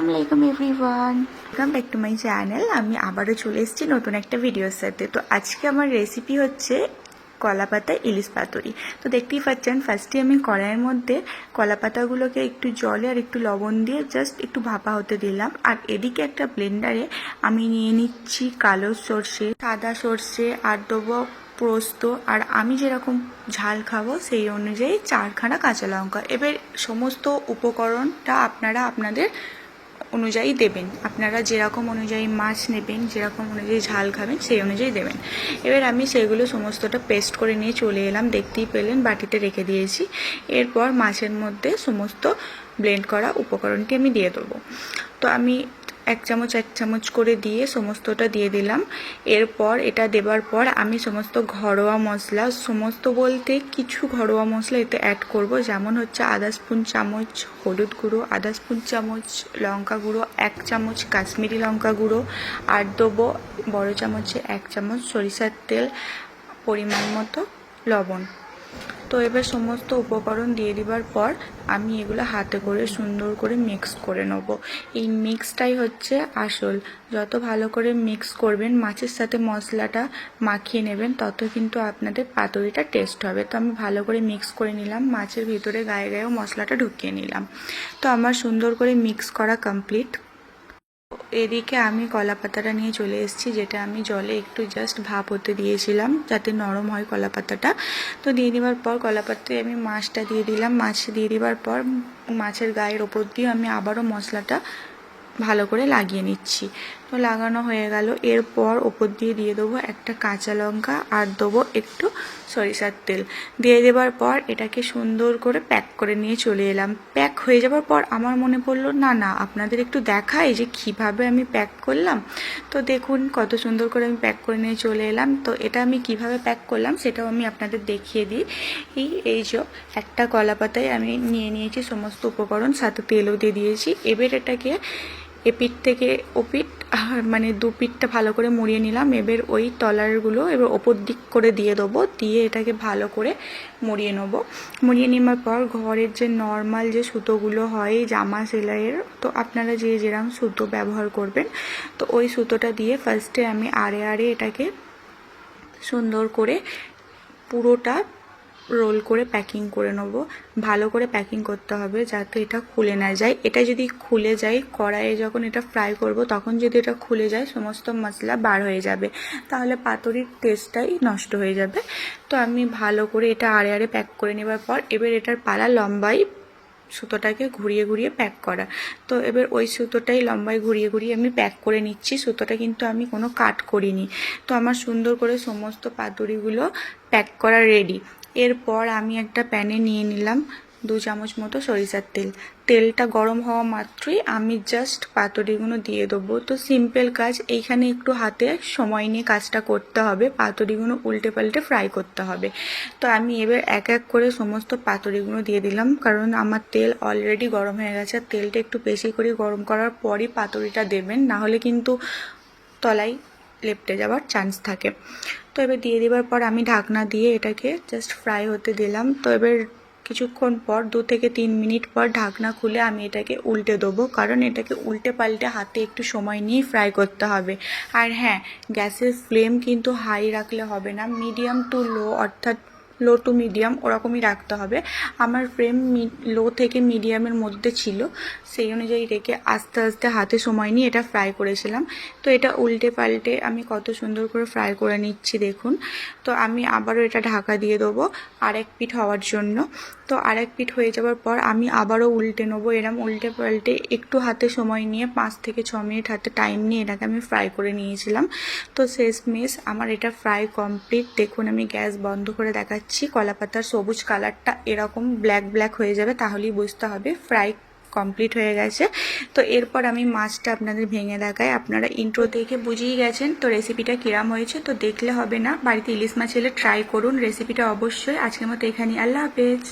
আসসালামু আলাইকুম everyone. Welcome back to my channel আমি আবারও চলে এসেছি নতুন একটা ভিডিওর সাথে। তো আজকে আমার রেসিপি হচ্ছে কলা পাতা ইলিশ পাতুরি। তো দেখতেই পাচ্ছেন ফার্স্টে আমি কড়াইয়ের মধ্যে কলা পাতাগুলোকে একটু জলে আর একটু লবণ দিয়ে জাস্ট একটু ভাপা হতে দিলাম। আর এদিকে একটা ব্লেন্ডারে আমি নিয়ে নিচ্ছি কালো সর্ষে, সাদা সর্ষে আর দেবো পোস্ত। আর আমি যেরকম ঝাল খাব, সেই অনুযায়ী চারখানা কাঁচা লঙ্কা। এবার সমস্ত উপকরণটা আপনারা আপনাদের অনুযায়ী দেবেন। আপনারা যেরকম অনুযায়ী মাছ নেবেন, যেরকম অনুযায়ী ঝাল খাবেন, সেই অনুযায়ী দেবেন। এবার আমি সেগুলো সমস্তটা পেস্ট করে নিয়ে চলে এলাম, দেখতেই পেলেন বাটিতে রেখে দিয়েছি। এরপর মাছের মধ্যে সমস্ত ব্লেন্ড করা উপকরণটি আমি দিয়ে দেবো। তো আমি এক চামচ এক চামচ করে দিয়ে সমস্তটা দিয়ে দিলাম। এরপর এটা দেবার পর আমি সমস্ত ঘরোয়া মশলা, সমস্ত বলতে কিছু ঘরোয়া মশলা এতে অ্যাড করব। যেমন হচ্ছে আধা স্পুন চামচ হলুদ গুঁড়ো, আধা স্পুন চামচ লঙ্কা গুঁড়ো, এক চামচ কাশ্মীরি লঙ্কা গুঁড়ো, আর দেবো বড় চামচে এক চামচ সরিষার তেল, পরিমাণ মতো লবণ। তো এবার সমস্ত উপকরণ দিয়ে দিবার পর আমি এগুলো হাতে করে সুন্দর করে মিক্স করে নেব। এই মিক্সটাই হচ্ছে আসল। যত ভালো করে মিক্স করবেন, মাছের সাথে মশলাটা মাখিয়ে নেবেন, তত কিন্তু আপনাদের পাতুরিটা টেস্ট হবে। তো আমি ভালো করে মিক্স করে নিলাম, মাছের ভিতরে গায়ে গায়েও মশলাটা ঢুকিয়ে নিলাম। তো আমার সুন্দর করে মিক্স করা কমপ্লিট এদিকে আমি কলা পাতাটা নিয়ে চলে এসেছি, যেটা আমি জলে একটু জাস্ট ভাপ হতে দিয়েছিলাম যাতে নরম হয় কলা পাতাটা তো দিয়ে দেওয়ার পর কলা পাতায় আমি মাছটা দিয়ে দিলাম। মাছ দিয়ে দেওয়ার পর মাছের গায়ের ওপর দিয়ে আমি আবারও মশলাটা ভালো করে লাগিয়ে নিচ্ছি। তো লাগানো হয়ে গেল। এরপর ওপর দিয়ে দিয়ে দেবো একটা কাঁচা লঙ্কা আর দেবো একটু সরিষার তেল। দিয়ে দেবার পর এটাকে সুন্দর করে প্যাক করে নিয়ে চলে এলাম। প্যাক হয়ে যাবার পর আমার মনে পড়ল, না না, আপনাদের একটু দেখাই যে কীভাবে আমি প্যাক করলাম। তো দেখুন কত সুন্দর করে আমি প্যাক করে নিয়ে চলে এলাম। তো এটা আমি কীভাবে প্যাক করলাম সেটাও আমি আপনাদের দেখিয়ে দিই। এই এই যে একটা কলা পাতায় আমি নিয়ে নিয়েছি, সমস্ত উপকরণ, সাথে তেলও দিয়ে দিয়েছি। এবার এটাকে এপিঠ থেকে ওপিঠ মানে দু পিঠটা ভালো করে মুড়িয়ে নিলাম। এবার ওই তলারগুলো এবার ওপর দিক করে দিয়ে দেবো। দিয়ে এটাকে ভালো করে মুড়িয়ে নেব। মুড়িয়ে নেওয়ার পর ঘরের যে নর্মাল যে সুতোগুলো হয় জামা সেলাইয়ের, তো আপনারা যে যেরকম সুতো ব্যবহার করবেন, তো ওই সুতোটা দিয়ে ফার্স্টে আমি আড়ে আড়ে এটাকে সুন্দর করে পুরোটা রোল করে প্যাকিং করে নেব। ভালো করে প্যাকিং করতে হবে যাতে এটা খুলে না যায়। এটা যদি খুলে যায়, কড়াইয়ে যখন এটা ফ্রাই করব, তখন যদি এটা খুলে যায়, সমস্ত মশলা বার হয়ে যাবে। তাহলে পাতুরির টেস্টটাই নষ্ট হয়ে যাবে। তো আমি ভালো করে এটা আড়ে আড়ে প্যাক করে নেবার পর, এবার এটার পালা লম্বাই সুতোটাকে ঘুরিয়ে ঘুরিয়ে প্যাক করা। তো এবার ওই সুতোটাই লম্বায় ঘুরিয়ে ঘুরিয়ে আমি প্যাক করে নিচ্ছি। সুতোটা কিন্তু আমি কোনো কাট করিনি। তো আমার সুন্দর করে সমস্ত পাতুরিগুলো প্যাক করা রেডি এরপর আমি একটা প্যানে নিয়ে নিলাম দু চামচ মতো সরিষার তেল। তেলটা গরম হওয়া মাত্রই আমি জাস্ট পাতুরিগুলো দিয়ে দেবো। তো সিম্পল কাজ, এইখানে একটু হাতে সময় নিয়ে কাজটা করতে হবে। পাতুরিগুলো উল্টে পাল্টে ফ্রাই করতে হবে। তো আমি এবার এক এক করে সমস্ত পাতুরিগুলো দিয়ে দিলাম, কারণ আমার তেল অলরেডি গরম হয়ে গেছে। আর তেলটা একটু বেশি করে গরম করার পরই পাতুরিটা দেবেন না হলে কিন্তু তলায় লেপটে যাওয়ার চান্স থাকে। তো এবার দিয়ে দেওয়ার পর আমি ঢাকনা দিয়ে এটাকে জাস্ট ফ্রাই হতে দিলাম। তো এবার কিছুক্ষণ পর, দু থেকে তিন মিনিট পর ঢাকনা খুলে আমি এটাকে উল্টে দেবো। কারণ এটাকে উল্টে পাল্টে হাতে একটু সময় নিয়ে ফ্রাই করতে হবে। আর হ্যাঁ গ্যাসের ফ্লেম কিন্তু হাই রাখলে হবে না। মিডিয়াম টু লো অর্থাৎ লো টু মিডিয়াম ওরকমই রাখতে হবে। আমার ফ্রেম লো থেকে মিডিয়ামের মধ্যে ছিল, সেই অনুযায়ী রেখে আস্তে আস্তে হাতে সময় নিয়ে এটা ফ্রাই করেছিলাম। তো এটা উল্টে পাল্টে আমি কত সুন্দর করে ফ্রাই করে নিচ্ছি দেখুন। তো আমি আবারও এটা ঢাকা দিয়ে দেবো আরেক পিঠ হওয়ার জন্য। তো আরেক পিঠ হয়ে যাওয়ার পর আমি আবারও উল্টে নেব। এরম উল্টে পাল্টে একটু হাতে সময় নিয়ে পাঁচ থেকে ছ মিনিট হাতে টাইম নিয়ে এটাকে আমি ফ্রাই করে নিয়েছিলাম। তো শেষমেশ আমার এটা ফ্রাই কমপ্লিট দেখুন, আমি গ্যাস বন্ধ করে দেখাচ্ছি। কলা পাতার সবুজ কালারটা এরকম ব্ল্যাক ব্ল্যাক হয়ে যাবে, তাহলেই বুঝতে হবে ফ্রাই কমপ্লিট হয়ে গেছে। তো এরপর আমি মাছটা আপনাদের ভেঙে দেখাই। আপনারা ইন্ট্রো দেখে বুঝিয়ে গেছেন তো রেসিপিটা কিরাম হয়েছে। তো দেখলে হবে না। বাড়িতে ইলিশ মাছ এলে ট্রাই করুন। রেসিপিটা অবশ্যই। আজকের মতো এখানে আল্লাহ হাফেজ।